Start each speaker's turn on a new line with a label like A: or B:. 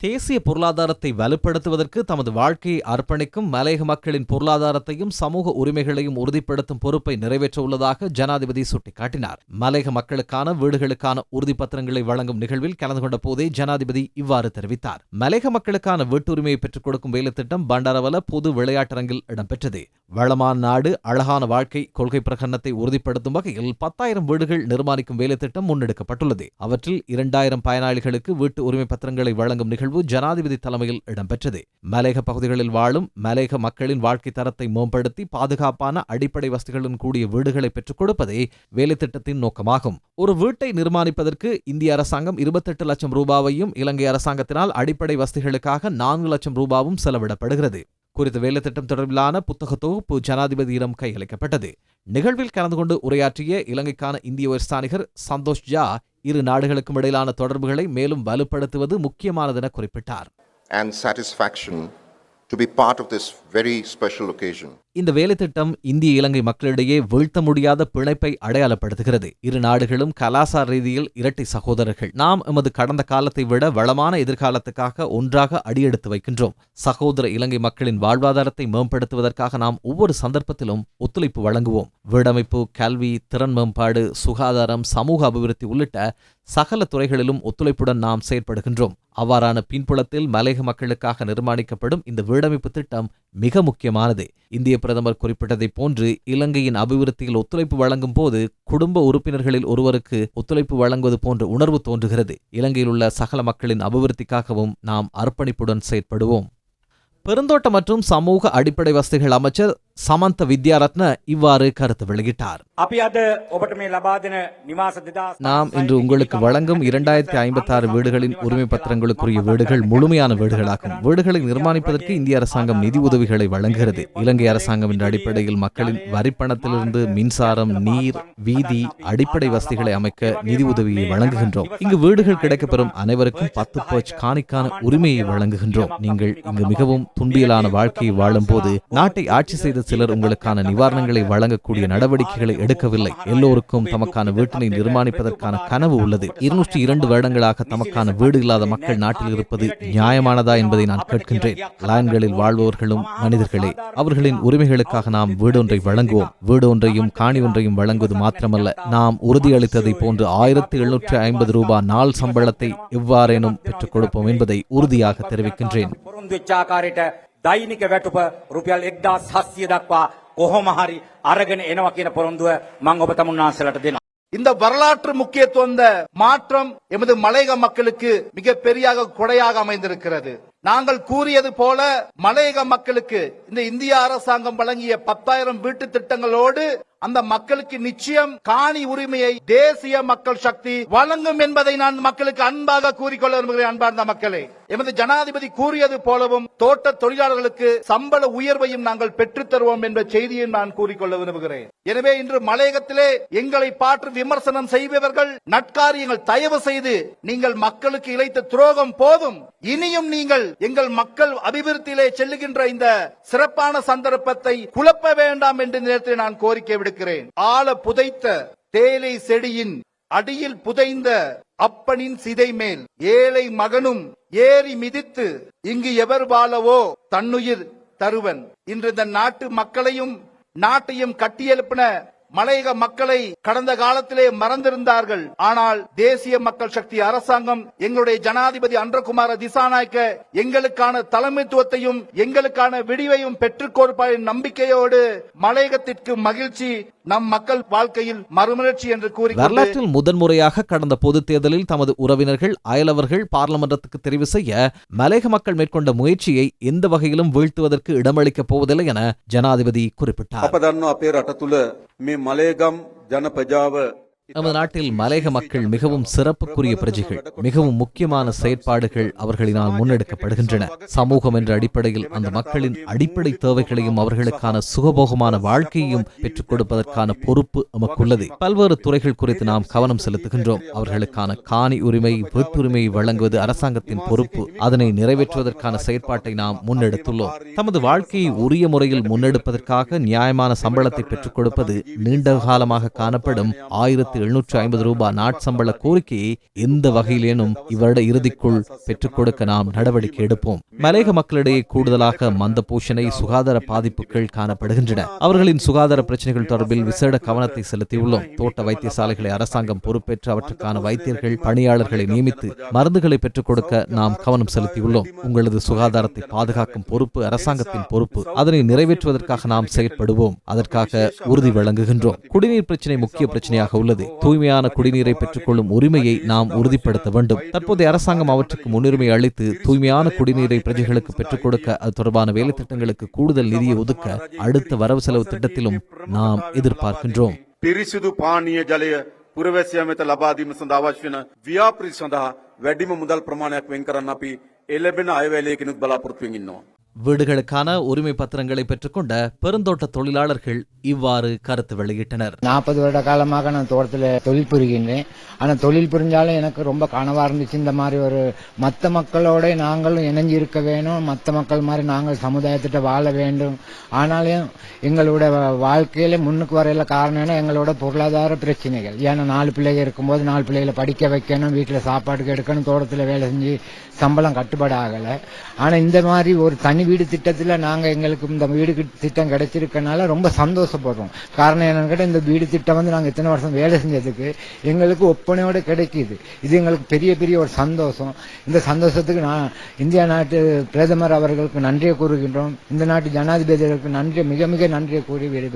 A: தேசிய பொருளாதாரத்தை வலுப்படுத்துவதற்கு தமது வாழ்க்கையை அர்ப்பணிக்கும் மலையக மக்களின் பொருளாதாரத்தையும் சமூக உரிமைகளையும் உறுதிப்படுத்தும் பொறுப்பை நிறைவேற்ற உள்ளதாக ஜனாதிபதி சுட்டிக்காட்டினார். மலையக மக்களுக்கான வீடுகளுக்கான உறுதிப்பத்திரங்களை வழங்கும் நிகழ்வில் கலந்து கொண்ட போதே ஜனாதிபதி இவ்வாறு தெரிவித்தார். மலையக மக்களுக்கான வீட்டுரிமையை பெற்றுக் கொடுக்கும் வேலைத்திட்டம் பண்டாரவல பொது விளையாட்டரங்கில் இடம்பெற்றது. வளமான நாடு அழகான வாழ்க்கை கொள்கை பிரகடனத்தை உறுதிப்படுத்தும் வகையில் பத்தாயிரம் வீடுகள் நிர்மாணிக்கும் வேலைத்திட்டம் முன்னெடுக்கப்பட்டுள்ளது. அவற்றில் இரண்டாயிரம் பயனாளிகளுக்கு வீட்டு உரிமை பத்திரங்களை வழங்கும் நிகழ்வு ஜனாதிபதி தலைமையில் இடம்பெற்றது. மலேக பகுதிகளில் வாழும் மலேக மக்களின் வாழ்க்கை தரத்தை மேம்படுத்தி பாதுகாப்பான அடிப்படை வசதிகளுடன் கூடிய வீடுகளை பெற்றுக் கொடுப்பதே வேலைத்திட்டத்தின் நோக்கமாகும். ஒரு வீட்டை நிர்மாணிப்பதற்கு இந்திய அரசாங்கம் இருபத்தெட்டு லட்சம் ரூபாவையும் இலங்கை அரசாங்கத்தினால் அடிப்படை வசதிகளுக்காக நான்கு லட்சம் ரூபாவும் செலவிடப்படுகிறது. குறித்த வேலைத்திட்டம் தொடர்பிலான புத்தக தொகுப்பு ஜனாதிபதியிடம் கையளிக்கப்பட்டது. நிகழ்வில் கலந்து கொண்டு உரையாற்றிய இலங்கைக்கான இந்திய உயர்ஸ்தானிகர் சந்தோஷ் ஜா இரு நாடுகளுக்கும் இடையிலான தொடர்புகளை மேலும் வலுப்படுத்துவது முக்கியமானதென குறிப்பிட்டார்.
B: And satisfaction to be part of this very special occasion.
A: இந்த வேலைத்திட்டம் இந்திய இலங்கை மக்களிடையே வீழ்த்த முடியாத பிணைப்பை அடையாளப்படுத்துகிறது. இரு நாடுகளும் கலாசார ரீதியில் இரட்டை சகோதரர்கள். நாம் எமது கடந்த காலத்தை விட வளமான எதிர்காலத்துக்காக ஒன்றாக அடியெடுத்து வைக்கின்றோம். சகோதர இலங்கை மக்களின் வாழ்வாதாரத்தை மேம்படுத்துவதற்காக நாம் ஒவ்வொரு சந்தர்ப்பத்திலும் ஒத்துழைப்பு வழங்குவோம். வீடமைப்பு கல்வி திறன் மேம்பாடு சுகாதாரம் சமூக அபிவிருத்தி உள்ளிட்ட சகல துறைகளிலும் ஒத்துழைப்புடன் நாம் செயற்படுகின்றோம். அவ்வாறான பின்புலத்தில் மலையக மக்களுக்காக நிர்மாணிக்கப்படும் இந்த வீடமைப்பு திட்டம் மிக முக்கியமானது. இந்திய பிரதமர் குறிப்பிட்டதைப் போன்று இலங்கையின் அபிவிருத்தியில் ஒத்துழைப்பு வழங்கும் போது குடும்ப உறுப்பினர்களில் ஒருவருக்கு ஒத்துழைப்பு வழங்குவது போன்ற உணர்வு தோன்றுகிறது. இலங்கையில் உள்ள சகல மக்களின் அபிவிருத்திக்காகவும் நாம் அர்ப்பணிப்புடன் செயற்படுவோம். பெருந்தோட்ட மற்றும் சமூக அடிப்படை வசதிகள் அமைச்சர் சமந்த வித்யாரத்ன இவ்வாறு கருத்து வெளியிட்டார். நாம் இன்று உங்களுக்கு வழங்கும் இரண்டாயிரத்தி ஐம்பத்தி ஆறு வீடுகளின் உரிமை பத்திரங்களுக்குரிய வீடுகள் முழுமையான வீடுகளாகும். வீடுகளை நிர்மாணிப்பதற்கு இந்திய அரசாங்கம் நிதி உதவிகளை வழங்குகிறது. இலங்கை அரசாங்கம் என்ற அடிப்படையில் மக்களின் வரிப்பணத்திலிருந்து மின்சாரம் நீர் வீதி அடிப்படை வசதிகளை அமைக்க நிதி உதவியை வழங்குகின்றோம். இங்கு வீடுகள் கிடைக்கப்பெறும் அனைவருக்கும் பத்து பர்ச் காணிக்கான உரிமையை வழங்குகின்றோம். நீங்கள் இங்கு மிகவும் துன்பியலான வாழ்க்கையை வாழும் போது நாட்டை ஆட்சி செய்த சிலர் உங்களுக்கான நிவாரணங்களை வழங்கக்கூடிய நடவடிக்கைகளை எடுக்கவில்லை. எல்லோருக்கும் தமக்கான வீட்டினை நிர்மாணிப்பதற்கான கனவு உள்ளது. இருநூற்றி இரண்டு வருடங்களாக தமக்கான வீடு இல்லாத மக்கள் நாட்டில் இருப்பது நியாயமானதா என்பதை நான் கேட்கின்றேன். லயன்களில் வாழ்பவர்களும் மனிதர்களே அவர்களின் உரிமைகளுக்காக நாம் வீடொன்றை வழங்குவோம். வீடு ஒன்றையும் காணி ஒன்றையும் வழங்குவது மாத்திரமல்ல. நாம் உறுதியளித்ததை போன்று ஆயிரத்தி எழுநூற்றி ஐம்பது ரூபாய் நாள் சம்பளத்தை எவ்வாறேனும் பெற்றுக் கொடுப்போம் என்பதை உறுதியாக தெரிவிக்கின்றேன்.
C: දෛනික වැටුප රුපියල් එක්දස් හස්සිය දක්වා කොහොම හරි අරගෙන එනවා කියන පොරොන්දුව මං ඔබ තමුන්නාන්සලට දෙනවා.
D: இந்த வரலாற்று முக்கியத்துவம் இந்த மாற்றம் எமது மலையக மக்களுக்கு மிக பெரியாக கொடையாக அமைந்திருக்கிறது நாங்கள் கூறியது போல மலையக மக்களுக்கு இந்த இந்திய அரசாங்கம் வழங்கிய பத்தாயிரம் வீட்டு திட்டங்களோடு அந்த மக்களுக்கு நிச்சயம் காணி உரிமையை தேசிய மக்கள் சக்தி வழங்கும் என்பதை நான் மக்களுக்கு அன்பாக கூறிக்கொள்ள விரும்புகிறேன் அன்பார்ந்த மக்களே எமது ஜனாதிபதி கூறியது போலவும் தோட்ட தொழிலாளர்களுக்கு சம்பள உயர்வையும் நாங்கள் பெற்றுத் தருவோம் என்ற செய்தியை நான் கூறிக்கொள்ள விரும்புகிறேன். எனவே இன்று மலையகத்திலே எங்களை பாற்று விமர்சனம் செய்பவர்கள் நட்காரியங்கள் தயவு செய்து நீங்கள் மக்களுக்கு இழைத்த துரோகம் போதும். இனியும் நீங்கள் எங்கள் மக்கள் அபிவிருத்தியிலே செல்லுகின்ற இந்த சிறப்பான சந்தர்ப்பத்தை குழப்ப வேண்டாம் என்ற நேரத்தில் நான் கோரிக்கை விடுக்கிறேன். ஆழ புதைத்த தேயிலை செடியின் அடியில் புதைந்த அப்பனின் சிதை மேல் ஏழை மகனும் ஏறி மிதித்து இங்கு எவர் வாழவோ? தன்னுயிர் தருவன். இன்று இந்த நாட்டு மக்களையும் நாட்டையும் கட்டியெழுப்பின மலையக மக்களை கடந்த காலத்திலே மறந்திருந்தார்கள். ஆனால் தேசிய மக்கள் சக்தி அரசாங்கம் எங்களுடைய ஜனாதிபதி அன்றகுமார திசாநாயக்க எங்களுக்கான தலைமைத்துவத்தையும் எங்களுக்கான விடிவையும் பெற்றுக் கொடுப்பார் நம்பிக்கையோடு மலையகத்திற்கு மகிழ்ச்சி நம் மக்கள் வாழ்க்கையில் மறுமலர்ச்சி என்று கூறி
A: வரலாற்றில் முதன்முறையாக கடந்த பொதுத் தேர்தலில் தமது உறவினர்கள் அயலவர்கள் பார்லமெண்டத்துக்கு தெரிவு செய்ய மலையக மக்கள் மேற்கொண்ட முயற்சியை எந்த வகையிலும் வீழ்த்துவதற்கு இடமளிக்கப் போவதில்லை என ஜனாதிபதி குறிப்பிட்டார். நமது நாட்டில் மலையக மக்கள் மிகவும் சிறப்புக்குரிய பிரஜைகள் மிகவும் முக்கியமான செயற்பாடுகள் அவர்களினால் முன்னெடுக்கப்படுகின்றன. சமூகம் என்ற அடிப்படையில் அந்த மக்களின் அடிப்படை தேவைகளையும் அவர்களுக்கான சுகபோகமான வாழ்க்கையையும் பெற்றுக் கொடுப்பதற்கான பொறுப்பு நமக்குள்ளது பல்வேறு துறைகள் குறித்து நாம் கவனம் செலுத்துகின்றோம். அவர்களுக்கான காணி உரிமை வீட்டுரிமை வழங்குவது அரசாங்கத்தின் பொறுப்பு. அதனை நிறைவேற்றுவதற்கான செயற்பாட்டை நாம் முன்னெடுத்துள்ளோம். தமது வாழ்க்கையை உரிய முறையில் முன்னெடுப்பதற்காக நியாயமான சம்பளத்தை பெற்றுக் கொடுப்பது நீண்ட காலமாக காணப்படும் ஆயிரத்தி எழுநூற்று ஐம்பது ரூபாய் நாட்சம்பள கோரிக்கையை எந்த வகையிலேனும் இவ்வருட இறுதிக்குள் பெற்றுக் கொடுக்க நாம் நடவடிக்கை எடுப்போம். மலேக மக்களிடையே கூடுதலாக மந்த பூஷணை சுகாதார பாதிப்புகள் காணப்படுகின்றன. அவர்களின் சுகாதார பிரச்சனைகள் தொடர்பில் விசேட கவனத்தை செலுத்தியுள்ளோம். தோட்ட வைத்தியசாலைகளை அரசாங்கம் பொறுப்பேற்று அவற்றுக்கான வைத்தியர்கள் பணியாளர்களை நியமித்து மருந்துகளை பெற்றுக் கொடுக்க நாம் கவனம் செலுத்தியுள்ளோம். உங்களது சுகாதாரத்தை பாதுகாக்கும் பொறுப்பு அரசாங்கத்தின் பொறுப்பு. அதனை நிறைவேற்றுவதற்காக நாம் செயற்படுவோம். அதற்காக உறுதி வழங்குகின்றோம். குடிநீர் பிரச்சினை முக்கிய பிரச்சனையாக உள்ளது. தூய்மையான குடிநீரை பெற்றுக்கொள்ளும் உரிமையை நாம் உறுதிப்படுத்த வேண்டும் தற்போதைய அரசாங்கம் அவற்றுக்கு முன்னுரிமை அளித்து தூய்மையான குடிநீரை பிரஜைகளுக்கு பெற்றுக் கொடுக்க அது தொடர்பான வேலை திட்டங்களுக்கு கூடுதல் நிதியை ஒதுக்க அடுத்த வரவு செலவு திட்டத்திலும் நாம் எதிர்பார்க்கின்றோம்
E: පිරිසිදු පානීය ජලය පුරවැසියන් වෙත ලබා දීම සඳහා අවශ්‍ය වෙන ව්‍යාපෘති සඳහා වැඩිම මුදල් ප්‍රමාණයක් වෙන් කරන්න අපි එළබෙන අයවැලයකිනුත් බලාපොරොත්තු වෙමින් ඉන්නවා.
A: வீடுகளுக்கான உரிமை பத்திரங்களை பெற்றுக்கொண்ட பெருந்தோட்ட தொழிலாளர்கள் இவ்வாறு கருத்து வெளியிட்டனர்.
F: நாற்பது வருட காலமாக நான் தோட்டத்தில் தொழில் புரிகின்றேன். ஆனால் தொழில் புரிஞ்சாலும் எனக்கு ரொம்ப கனவாக இருந்துச்சு. இந்த மாதிரி ஒரு மற்ற மக்களோட நாங்களும் இணைஞ்சு இருக்க வேணும். மற்ற மக்கள் மாதிரி நாங்கள் சமுதாயத்திட்ட வாழ வேண்டும். ஆனாலும் எங்களோட வாழ்க்கையில முன்னுக்கு வரையில காரணம் என்ன? எங்களோட பொருளாதார பிரச்சனைகள். ஏன்னா நாலு பிள்ளைங்க இருக்கும்போது நாலு பிள்ளைகளை படிக்க வைக்கணும் வீட்டில் சாப்பாடுக்கு எடுக்கணும் தோட்டத்தில் வேலை செஞ்சு சம்பளம் கட்டுப்பாடு ஆகலை ஆனால் இந்த மாதிரி ஒரு தனி வீடு திட்டத்தில் நாங்கள் எங்களுக்கு இந்த வீடு திட்டம் கிடைச்சிருக்கனால ரொம்ப சந்தோஷப்படுறோம். காரணம் என்னன்னு கேட்டால் இந்த வீடு திட்டம் வந்து நாங்கள் இத்தனை வருஷம் வேலை செஞ்சதுக்கு எங்களுக்கு ஒப்பனையோடு கிடைக்கிது. இது எங்களுக்கு பெரிய பெரிய ஒரு சந்தோஷம். இந்த சந்தோஷத்துக்கு நான் இந்திய நாட்டு பிரதமர் அவர்களுக்கு நன்றியை கூறுகின்றோம். இந்த நாட்டு ஜனாதிபதிகளுக்கு நன்றி மிக மிக நன்றியை கூறி விடைபெறுகிறேன்